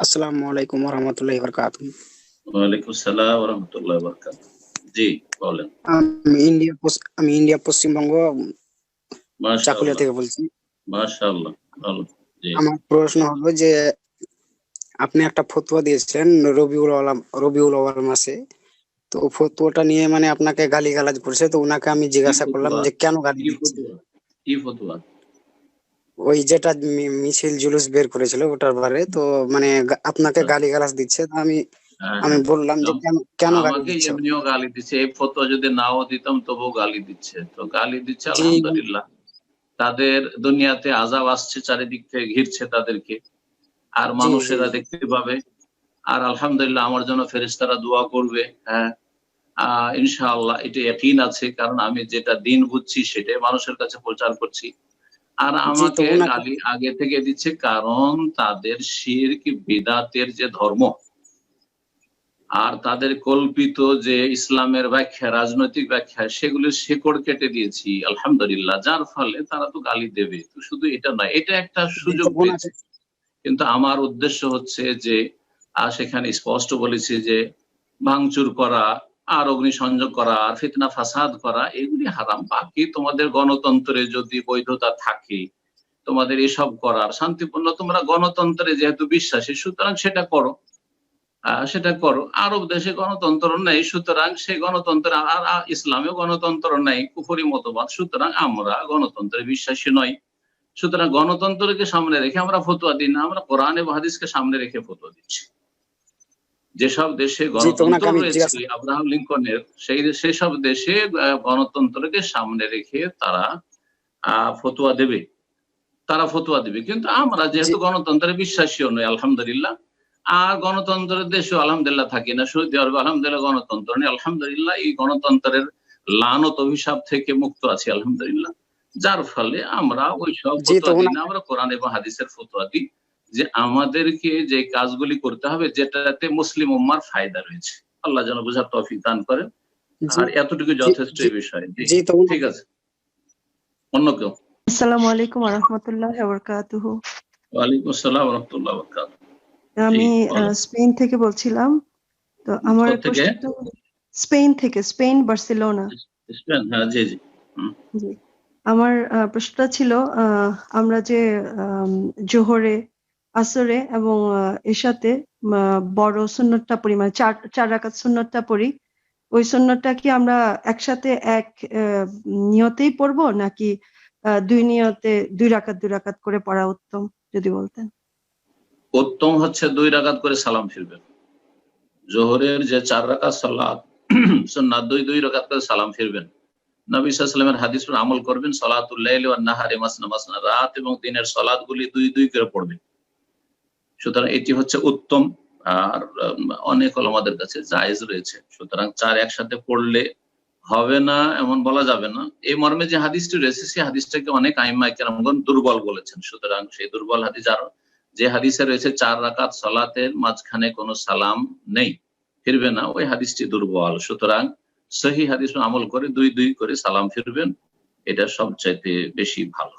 আসসালামু আলাইকুম রহমতুল্লাহ বরকাত ওয়ালাইকুম আসসালাম রহমতুল্লাহ বরকাত জি বলেন। আমি ইন্ডিয়া আমি ইন্ডিয়া পশ্চিমবঙ্গ চাকুলিয়া থেকে বলছি। মাশাআল্লাহ ভালো। আমার প্রশ্ন হলো যে আপনি একটা ফতোয়া দিয়েছেন রবিউল আলম রবিউল আওয়াল মাসে। তো ফতোয়াটা নিয়ে মানে আপনাকে গালিগালাজ করছে তো ওনাকে আমি জিজ্ঞাসা করলাম যে কেন গালি দিচ্ছে কি ফতুয়া? ওই যেটা মিছিল জুলুস বের করেছিল ওটার বারে তো মানে আপনাকে গালিগালাজ দিচ্ছে তো আমি হ্যাঁ, আমি বললাম যে কেন গালি দিচ্ছে? এমনিও গালি দিচ্ছে এই ফতোয়া যদি নাও দিতাম তবুও গালি দিচ্ছে তো গালি দিচ্ছে। আলহামদুলিল্লাহ। তাদের দুনিয়াতে আজাব আসছে চারিদিক থেকে ঘিরছে তাদেরকে আর মানুষেরা। দেখতে পাবে আর আলহামদুলিল্লাহ আমার জন্য ফেরেশতারা দোয়া করবে হ্যাঁ। আহ ইনশাআল্লাহ এটা একইন আছে কারণ আমি যেটা দিন বুঝছি সেটাই মানুষের কাছে প্রচার করছি। আর আমাকে গালি আগে থেকে দিচ্ছে কারণ তাদের শিরক বিদাতের যে ধর্ম। আর তাদের কল্পিত যে ইসলামের ব্যাখ্যা রাজনৈতিক ব্যাখ্যা সেগুলো শেকড় কেটে দিয়েছি আলহামদুলিল্লাহ। যার ফলে তারা তো গালি দেবে। তো শুধু এটা নয় এটা একটা সুযোগ পেয়েছে। কিন্তু আমার উদ্দেশ্য হচ্ছে যে আর সেখানে স্পষ্ট বলেছি যে ভাঙচুর করা আর অগ্নিসংযোগ করা, আর ফিতনা ফাসাদ করা, এগুলি হারাম। বাকি তোমাদের গণতন্ত্রে যদি বৈধতা থাকে, তোমাদের এসব করার শান্তিপূর্ণ, তোমরা গণতন্ত্রে যেহেতু বিশ্বাসী, সুতরাং সেটা করো। সেটা করো। আরব দেশে গণতন্ত্র নেই, সুতরাং সেই গণতন্ত্র, আর আর ইসলামে গণতন্ত্র নেই, কুফরি মতবাদ। সুতরাং আমরা গণতন্ত্রে বিশ্বাসী নই। সুতরাং গণতন্ত্রকে সামনে রেখে আমরা ফতোয়া দিই না, আমরা কোরআন এবং হাদিসকে সামনে রেখে ফতোয়া দিচ্ছি। যেসব দেশে গণতন্ত্র রয়েছে আব্রাহাম লিঙ্কনের সেই সেসব দেশে গণতন্ত্রকে সামনে রেখে তারা আহ, ফতোয়া দেবে। তারা ফতুয়া দেবে। কিন্তু আমরা যেহেতু গণতন্ত্রে বিশ্বাসীও নই আলহামদুলিল্লাহ। আর গণতন্ত্রের দেশেও আলহামদুলিল্লাহ থাকি না। সৌদি আরবে আলহামদুলিল্লাহ গণতন্ত্র নেই। আলহামদুলিল্লাহ এই গণতন্ত্রের লানত অভিশাপ থেকে মুক্ত আছি আলহামদুলিল্লাহ। যার ফলে আমরা ওই সব দিই না আমরা কোরআন এবং হাদিসের ফতুয়া দিই। যে আমাদেরকে যে কাজগুলি করতে হবে যেটাতে মুসলিম উম্মার ফায়দা রয়েছে। আল্লাহ যেন বোঝার তৌফিক দান করেন। আর এতটুকু যথেষ্ট এই বিষয়ে। ঠিক আছে। অন্য কেউ? আসসালামু আলাইকুম রহমতুল্লাহ বরকাতুহু ওয়ালাইকুম আসসালাম রহমতুল্লাহ বরকাত আমি স্পেন থেকে বলছিলাম। তো আমার স্পেন থেকে স্পেন বার্সেলোনা। স্পেন হ্যাঁ জি জি। আমার আহ, প্রশ্নটা ছিল আহ, আমরা যে জোহরে আসরে এবং এশাতে বড় সুন্নতটা পড়ি মানে চার চার রাকাত সুন্নতটা পড়ি। ওই সুন্নতটা কি আমরা একসাথে এক নিয়তেই পড়ব নাকি দুই নিয়তে দুই রাকাত দুই রাকাত করে পড়া উত্তম, যদি বলতেন? উত্তম হচ্ছে দুই রাকাত করে সালাম ফিরবেন জোহরের যে চার রাকাত সালাত, সুন্নাত, দুই দুই রাকাত করে সালাম ফিরবেন। নবী সাল্লামের হাদিস আমল করবেন সলাতুল্লাইল ওয়ান নাহারে মাসনা মাসনা, রাত এবং দিনের সলাদ গুলি দুই দুই করে পড়বেন। সুতরাং এটি হচ্ছে উত্তম, আর অনেক আমাদের কাছে জায়েজ রয়েছে। সুতরাং চার একসাথে পড়লে হবে না, এমন বলা যাবে না। এই মর্মে যে হাদিসটি রয়েছে, সেই হাদিসটাকে অনেক আইম্মা কেরামগণ দুর্বল বলেছেন। সুতরাং সেই দুর্বল হাদিস আর যে হাদিসে রয়েছে, চার রাকাত সালাতের মাঝখানে কোনো সালাম নেই, ফিরবে না, ওই হাদিসটি দুর্বল। সুতরাং সহি হাদিস আমল করে দুই দুই করে সালাম ফিরবেন, এটা সবচাইতে বেশি ভালো।